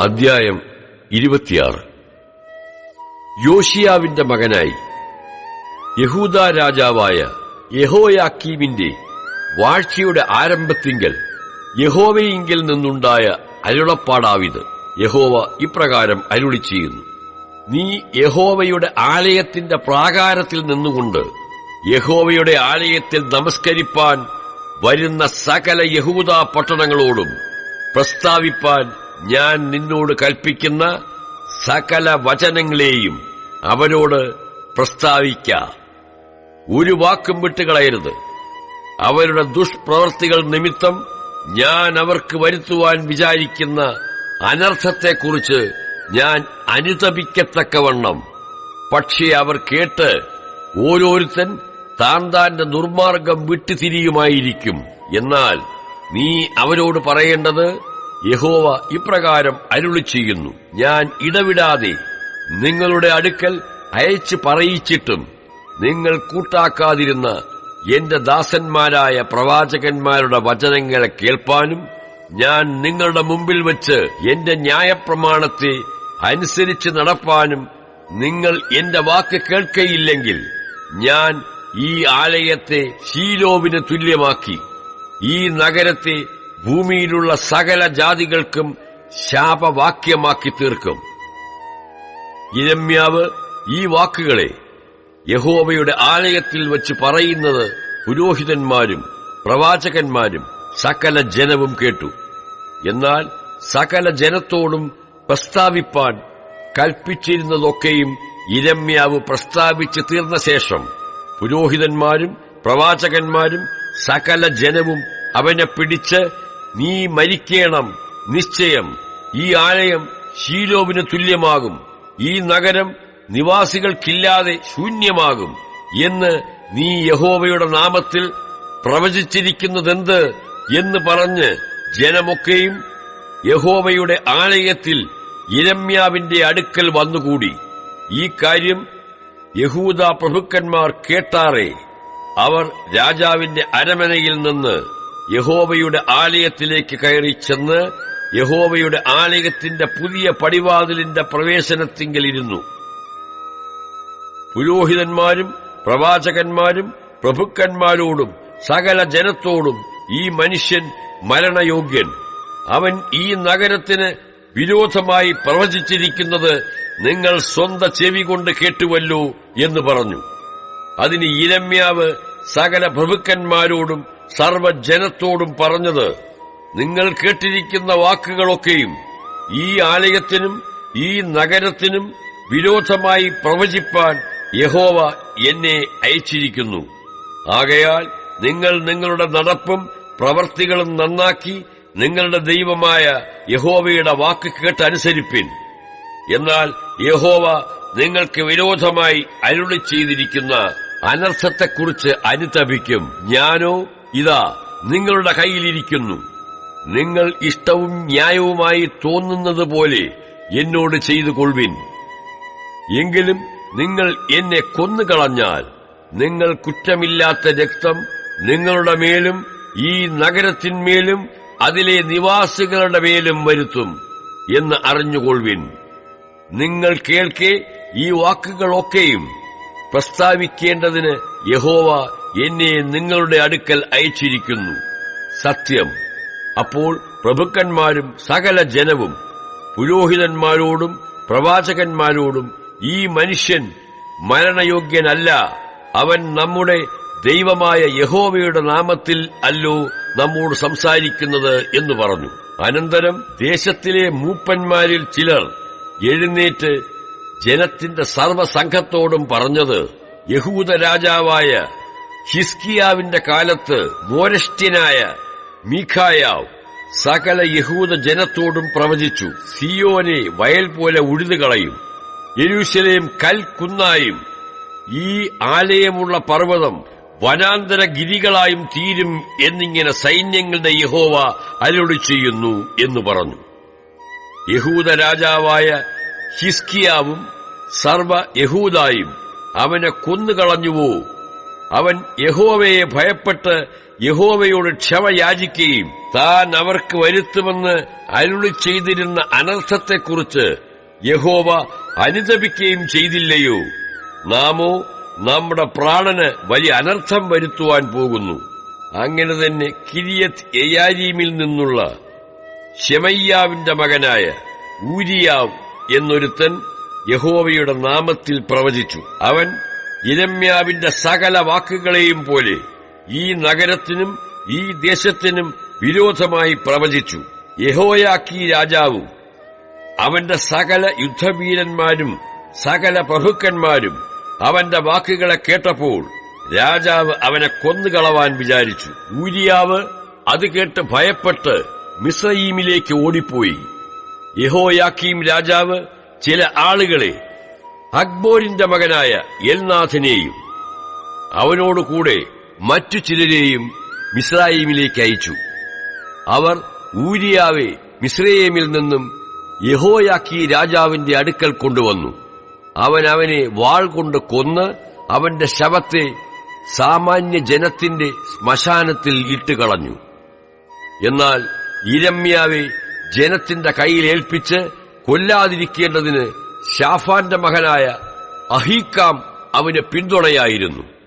അധ്യായം ഇരുപത്തിയാറ്. യോഷിയാവിന്റെ മകനായി യഹൂദ രാജാവായ യഹോയാക്കീമിന്റെ വാഴ്ചയുടെ ആരംഭത്തിങ്കൽ യഹോവയിങ്കിൽ നിന്നുണ്ടായ അരുളപ്പാടാവിത്. യഹോവ ഇപ്രകാരം അരുളി ചെയ്യുന്നു. നീ യഹോവയുടെ ആലയത്തിന്റെ പ്രാകാരത്തിൽ നിന്നുകൊണ്ട് യഹോവയുടെ ആലയത്തിൽ നമസ്കരിപ്പാൻ വരുന്ന സകല യഹൂദ പട്ടണങ്ങളോടും പ്രസ്താവിപ്പാൻ ഞാൻ നിന്നോട് കൽപ്പിക്കുന്ന സകല വചനങ്ങളെയും അവരോട് പ്രസ്താവിക്ക. ഒരു വാക്കും വിട്ടുകളയരുത്. അവരുടെ ദുഷ്പ്രവൃത്തികൾ നിമിത്തം ഞാൻ അവർക്ക് വരുത്തുവാൻ വിചാരിക്കുന്ന അനർത്ഥത്തെക്കുറിച്ച് ഞാൻ അനുതപിക്കത്തക്കവണ്ണം. പക്ഷേ അവർ കേട്ട് ഓരോരുത്തൻ താൻ താന്റെ ദുർമാർഗം വിട്ടുതിരിയുമായിരിക്കും. എന്നാൽ നീ അവരോട് പറയേണ്ടത് യഹോവ ഇപ്രകാരം അരുളി ചെയ്യുന്നു ഞാൻ ഇടവിടാതെ നിങ്ങളുടെ അടുക്കൽ അയച്ചു പറയിച്ചിട്ടും നിങ്ങൾ കൂട്ടാക്കാതിരുന്ന എന്റെ ദാസന്മാരായ പ്രവാചകന്മാരുടെ വചനങ്ങളെ കേൾപ്പാനും ഞാൻ നിങ്ങളുടെ മുമ്പിൽ വച്ച് എന്റെ ന്യായപ്രമാണത്തെ അനുസരിച്ച് നടപ്പാനും നിങ്ങൾ എന്റെ വാക്ക് കേൾക്കയില്ലെങ്കിൽ ഞാൻ ഈ ആലയത്തെ ശീലോവിന് തുല്യമാക്കി ഈ നഗരത്തെ ഭൂമിയിലുള്ള സകല ജാതികൾക്കും ശാപവാക്യമാക്കി തീർക്കും. ഇരമ്യാവ് ഈ വാക്കുകളെ യഹോവയുടെ ആലയത്തിൽ വച്ച് പറയുന്നത് പുരോഹിതന്മാരും പ്രവാചകന്മാരും സകല ജനവും കേട്ടു. എന്നാൽ സകല ജനത്തോടും പ്രസ്താവിപ്പാൻ കൽപ്പിച്ചിരുന്നതൊക്കെയും ഇരമ്യാവ് പ്രസ്താവിച്ചു തീർന്ന ശേഷം പുരോഹിതന്മാരും പ്രവാചകന്മാരും സകല ജനവും അവനെ പിടിച്ച് നീ മരിക്കേണം നിശ്ചയം. ഈ ആലയം ശീലോവിന് തുല്യമാകും. ഈ നഗരം നിവാസികൾക്കില്ലാതെ ശൂന്യമാകും എന്ന് നീ യഹോവയുടെ നാമത്തിൽ പ്രവചിച്ചിരിക്കുന്നതെന്ത് എന്ന് പറഞ്ഞ് ജനമൊക്കെയും യഹോവയുടെ ആലയത്തിൽ ഇരമ്യാവിന്റെ അടുക്കൽ വന്നുകൂടി. ഈ കാര്യം യഹൂദ പ്രഭുക്കന്മാർ കേട്ടാറേ. അവർ രാജാവിന്റെ അരമനയിൽ നിന്ന് യഹോവയുടെ ആലയത്തിലേക്ക് കയറി ചെന്ന് യഹോവയുടെ ആലയത്തിന്റെ പുതിയ പടിവാതിലിന്റെ പ്രവേശനത്തിങ്കിലിരുന്നു. പുരോഹിതന്മാരും പ്രവാചകന്മാരും പ്രഭുക്കന്മാരോടും സകല ജനത്തോടും ഈ മനുഷ്യൻ മരണയോഗ്യൻ. അവൻ ഈ നഗരത്തിന് വിരോധമായി പ്രവചിച്ചിരിക്കുന്നത് നിങ്ങൾ സ്വന്ത ചെവി കൊണ്ട് കേട്ടുവല്ലോ എന്ന് പറഞ്ഞു. അതിന് ഇരമ്യാവ് സകല പ്രഭുക്കന്മാരോടും സർവജനത്തോടും പറഞ്ഞത് നിങ്ങൾ കേട്ടിരിക്കുന്ന വാക്കുകളൊക്കെയും ഈ ആലയത്തിനും ഈ നഗരത്തിനും വിരോധമായി പ്രവചിപ്പാൻ യഹോവ എന്നെ അയച്ചിരിക്കുന്നു. ആകയാൽ നിങ്ങൾ നിങ്ങളുടെ നടപ്പും പ്രവൃത്തികളും നന്നാക്കി നിങ്ങളുടെ ദൈവമായ യഹോവയുടെ വാക്ക് കേട്ടനുസരിപ്പിൻ. എന്നാൽ യഹോവ നിങ്ങൾക്ക് വിരോധമായി അരുളി ചെയ്തിരിക്കുന്ന അനർത്ഥത്തെക്കുറിച്ച് അനുതപിക്കും. ഞാനോ ഇതാ നിങ്ങളുടെ കയ്യിലിരിക്കുന്നു. നിങ്ങൾ ഇഷ്ടവും ന്യായവുമായി തോന്നുന്നത് പോലെ എന്നോട് ചെയ്തു കൊള്ളുവിൻ എങ്കിലും നിങ്ങൾ എന്നെ കൊന്നുകളഞ്ഞാൽ നിങ്ങൾ കുറ്റമില്ലാത്ത രക്തം നിങ്ങളുടെ മേലും ഈ നഗരത്തിന്മേലും അതിലെ നിവാസികളുടെ മേലും വരുത്തും എന്ന് അറിഞ്ഞുകൊള്ളുവിൻ. നിങ്ങൾ കേൾക്കെ ഈ വാക്കുകളൊക്കെയും പ്രസ്താവിക്കേണ്ടതിന് യഹോവ എന്നെ നിങ്ങളുടെ അടുക്കൽ അയച്ചിരിക്കുന്നു. സത്യം. അപ്പോൾ പ്രഭുക്കന്മാരും സകല ജനവും പുരോഹിതന്മാരോടും പ്രവാചകന്മാരോടും ഈ മനുഷ്യൻ മരണയോഗ്യനല്ല. അവൻ നമ്മുടെ ദൈവമായ യഹോവയുടെ നാമത്തിൽ അല്ലോ നമ്മോട് സംസാരിക്കുന്നത് എന്ന് പറഞ്ഞു. അനന്തരം ദേശത്തിലെ മൂപ്പന്മാരിൽ ചിലർ എഴുന്നേറ്റ് ജനത്തിന്റെ സർവസംഘത്തോടും പറഞ്ഞത് യഹൂദ രാജാവായ ഹിസ്കിയാവിന്റെ കാലത്ത് മോരഷ്ട്യനായ മീഖായാവ് സകല യഹൂദ ജനത്തോടും പ്രവചിച്ചു സിയോനെ വയൽ പോലെ ഉഴുതുകളയും കൽ കൽക്കുന്നായും ഈ ആലയമുള്ള പർവതം വനാന്തര ഗിരികളായും തീരും എന്നിങ്ങനെ സൈന്യങ്ങളുടെ യഹോവ അരുളി ചെയ്യുന്നു എന്ന് പറഞ്ഞു. യഹൂദ രാജാവായ ഹിസ്കിയാവും സർവ യഹൂദായും അവനെ കൊന്നുകളഞ്ഞുവോ അവൻ യഹോവയെ ഭയപ്പെട്ട് യഹോവയോട് ക്ഷമ യാചിക്കുകയും താൻ അവർക്ക് വരുത്തുമെന്ന് അരുളി ചെയ്തിരുന്ന അനർത്ഥത്തെക്കുറിച്ച് യഹോവ അനുതപിക്കുകയും ചെയ്തില്ലയോ? നാമോ നമ്മുടെ പ്രാണന് വലിയ അനർത്ഥം വരുത്തുവാൻ പോകുന്നു. അങ്ങനെ തന്നെ കിരിയത് എയാരീമിൽ നിന്നുള്ള ശെമയ്യാവിന്റെ മകനായ ഊരിയാവ് എന്നൊരുത്തൻ യഹോവയുടെ നാമത്തിൽ പ്രവചിച്ചു. അവൻ ഇരമ്യാവിന്റെ സകല വാക്കുകളെയും പോലെ ഈ നഗരത്തിനും ഈ ദേശത്തിനും വിരോധമായി പ്രവചിച്ചു. യഹോയാക്കി രാജാവും അവന്റെ സകല യുദ്ധവീരന്മാരും സകല പ്രഭുക്കന്മാരും അവന്റെ വാക്കുകളെ കേട്ടപ്പോൾ രാജാവ് അവനെ കൊന്നുകളവാൻ വിചാരിച്ചു. ഊരിയാവ് അത് കേട്ട് ഭയപ്പെട്ട് മിസ്രയീമിലേക്ക് ഓടിപ്പോയി. യഹോയാക്കീം രാജാവ് ചില ആളുകളെ അക്ബോരിന്റെ മകനായ എൽനാഥിനെയും അവനോടുകൂടെ മറ്റു ചിലരെയും മിസ്രായിമിലേക്ക് അയച്ചു. അവർ ഊരിയാവെ മിസ്രയേമിൽ നിന്നും യഹോയാക്കി രാജാവിന്റെ അടുക്കൽ കൊണ്ടുവന്നു. അവൻ അവനെ വാൾ കൊണ്ട് കൊന്ന് അവന്റെ ശവത്തെ സാമാന്യ ജനത്തിന്റെ ശ്മശാനത്തിൽ ഇട്ടുകളഞ്ഞു. എന്നാൽ ഇരമ്യാവെ ജനത്തിന്റെ കയ്യിൽ ഏൽപ്പിച്ച് കൊല്ലാതിരിക്കേണ്ടതിന് ഷാഫാന്റെ മകനായ അഹീക്കാം അവന് പിന്തുണയായിരുന്നു.